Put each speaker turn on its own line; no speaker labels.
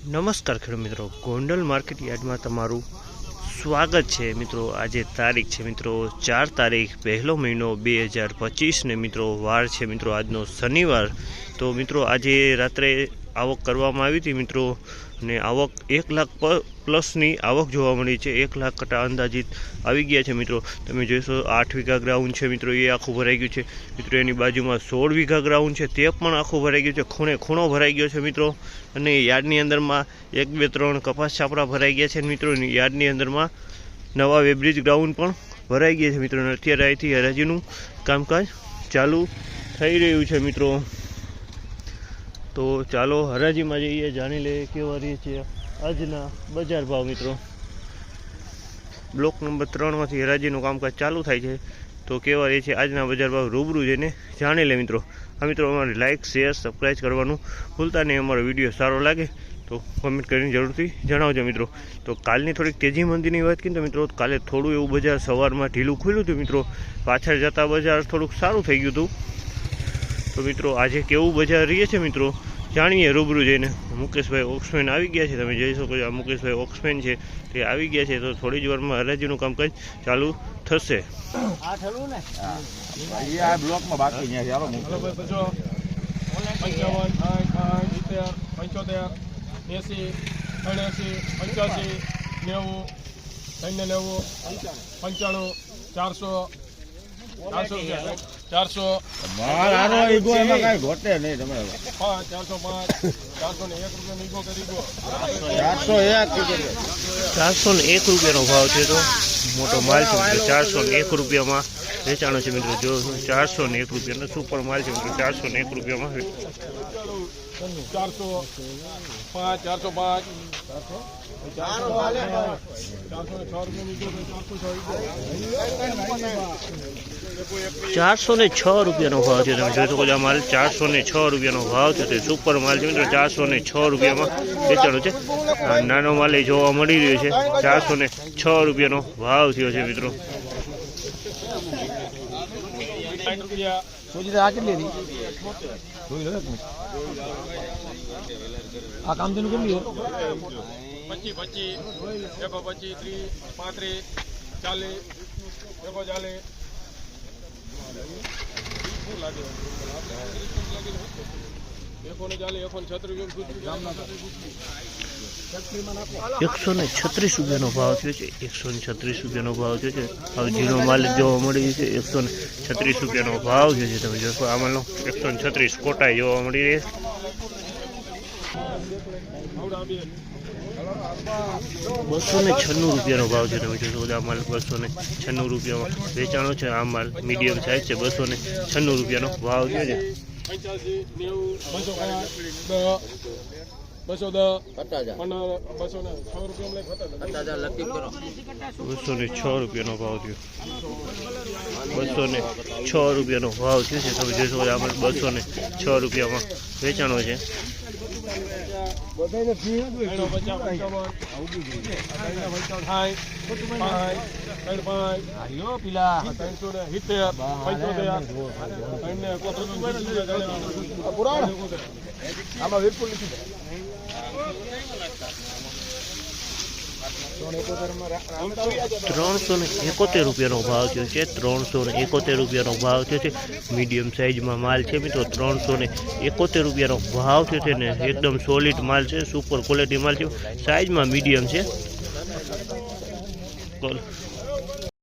નમસ્કાર ખેડૂત મિત્રો. ગોંડલ માર્કેટ યાર્ડમાં તમારું સ્વાગત છે મિત્રો. આજે તારીખ છે મિત્રો ચાર તારીખ પહેલો મહિનો બે હજાર પચીસને મિત્રો વાર છે મિત્રો આજનો શનિવાર. તો મિત્રો આજે રાત્રે આવક કરવામાં આવી હતી મિત્રો. ને આવક એક લાખ પ્લસની આવક જોવા મળી છે. એક લાખ કરતાં અંદાજિત આવી ગયા છે મિત્રો. તમે જોઈશો આઠ વીઘા ગ્રાઉન્ડ છે મિત્રો, એ આખું ભરાઈ ગયું છે. મિત્રો, એની બાજુમાં સોળ વીઘા ગ્રાઉન્ડ છે, તે પણ આખું ભરાઈ ગયું છે. ખૂણે ખૂણો ભરાઈ ગયો છે મિત્રો. અને યાર્ડની અંદરમાં એક, બે, ત્રણ કપાસ છાપરા ભરાઈ ગયા છે અને મિત્રો યાર્ડની અંદરમાં નવા વેબ્રિજ ગ્રાઉન્ડ પણ ભરાઈ ગયા છે મિત્રો. અને અત્યારે અહીંથી હરાજીનું કામકાજ ચાલુ થઈ રહ્યું છે મિત્રો. તો ચાલો હરાજીમાં જઈએ, જાણી લઈએ કેવા રહે છે આજના બજાર ભાવ મિત્રો. બ્લોક નંબર ત્રણમાંથી હરાજીનું કામકાજ ચાલુ થાય છે. તો કેવા રહે છે આજના બજાર ભાવ રૂબરૂ જઈને જાણી લે મિત્રો. આ મિત્રો, અમારે લાઇક શેર સબસ્ક્રાઈબ કરવાનું ભૂલતા નહીં. અમારો વીડિયો સારો લાગે તો કમેન્ટ કરીને જરૂરથી જણાવજો મિત્રો. તો કાલની થોડીક તેજી મંદીની વાત કરીએ તો મિત્રો, કાલે થોડું એવું બજાર સવારમાં ઢીલું ખુલ્યું હતું મિત્રો. પાછળ જતાં બજાર થોડુંક સારું થઈ ગયું હતું. તો મિત્રો આજે કેવું બજાર રહીએ છે મિત્રો? જાણીએ રૂબરૂ જઈને. મુકેશભાઈ ઓક્સમેન આવી ગયા છે. તમે જોઈ શકો છો આ મુકેશભાઈ ઓક્સમેન છે. તે આવી ગયા છે. તો થોડી જ વારમાં હરાજીનું કામકાજ ચાલુ થશે.
પંચોતેર એંસી ત્રણએંસી પંચ્યાસી નેવું ત્રણને નેવું પંચાણું ચારસો ચારસો રૂપિયા. ચારસો
માલ આનો ઈગો એમાં કાંઈ ઘટે નહીં તમે
ચારસો પાંચ. ચારસો ને એક રૂપિયા નીકળો કરી દો.
ચારસો એક
ચારસો ને એક રૂપિયાનો ભાવ છે તો મોટો માલ છે ચારસો ને એક રૂપિયામાં વેચાણો છે મિત્રો જો ચારસો ને એક રૂપિયાનો સુપર માલ છે મિત્રો ચારસો ને એક રૂપિયામાં
ચારસો પાંચ ચારસો પાંચ. ચારસો ને છ
રૂપિયાનો ભાવ છે તમે જોઈ શકો છો આ માલ ચારસો ને છ રૂપિયાનો ભાવ છે તે સુપર માલ છે મિત્રો ચારસો ને છ રૂપિયામાં વેચાણો છે. નાનો માલ એ જોવા મળી રહ્યો છે ચારસો ને છ રૂપિયાનો ભાવ થયો છે મિત્રો.
સોજી આ કેટલી હતી? જોઈ લો. આ કામ તેનું કેટલી?
પચીસ પચીસ એકો પચીસ ત્રીસ પાંત્રીસ ચાલીસ એકો ચાલીસ લાગે એકો ને ચાલીસ એકો ને છત્રીસ
એકસો ને છત્રીસ રૂપિયાનો ભાવ થયો છે. એકસો ને છત્રીસ રૂપિયાનો ભાવ થયો છે. હવે ઝીણો માલ જોવા મળી રહ્યો છે. એકસો ને છત્રીસ રૂપિયાનો ભાવ થયો છે. તમે જોશો માલનો એકસો ને છત્રીસ કોટાઈ જોવા મળી રહી બસો ને છન્નું રૂપિયાનો ભાવ છે. તમે જોશો, આ માલ બસો ને છન્નું રૂપિયામાં વેચાણો છે. આ માલ મીડિયમ સાઇઝ છે. બસો ને છન્નું રૂપિયાનો ભાવ થયો છે.
બસો દસ બસો બસો ને છ રૂપિયા
બસો ને છ રૂપિયાનો ભાવ થયો. બસો ને છ રૂપિયાનો ભાવ થયો છે. તમે જોશો આપણે બસો ને છ રૂપિયામાં વેચાણો છે.
પચાસ પંચાવન
લીધી.
ત્રણસો ને એકોતેર રૂપિયાનો ભાવ થયો છે, ત્રણસો ને એકોતેર રૂપિયાનો ભાવ થયો છે મીડિયમ સાઇઝમાં માલ છે મિત્રો, ત્રણસો ને એકોતેર રૂપિયાનો ભાવ થયો છે ને એકદમ સોલિડ માલ છે સુપર ક્વોલિટી માલ છે સાઇઝમાં મીડિયમ છે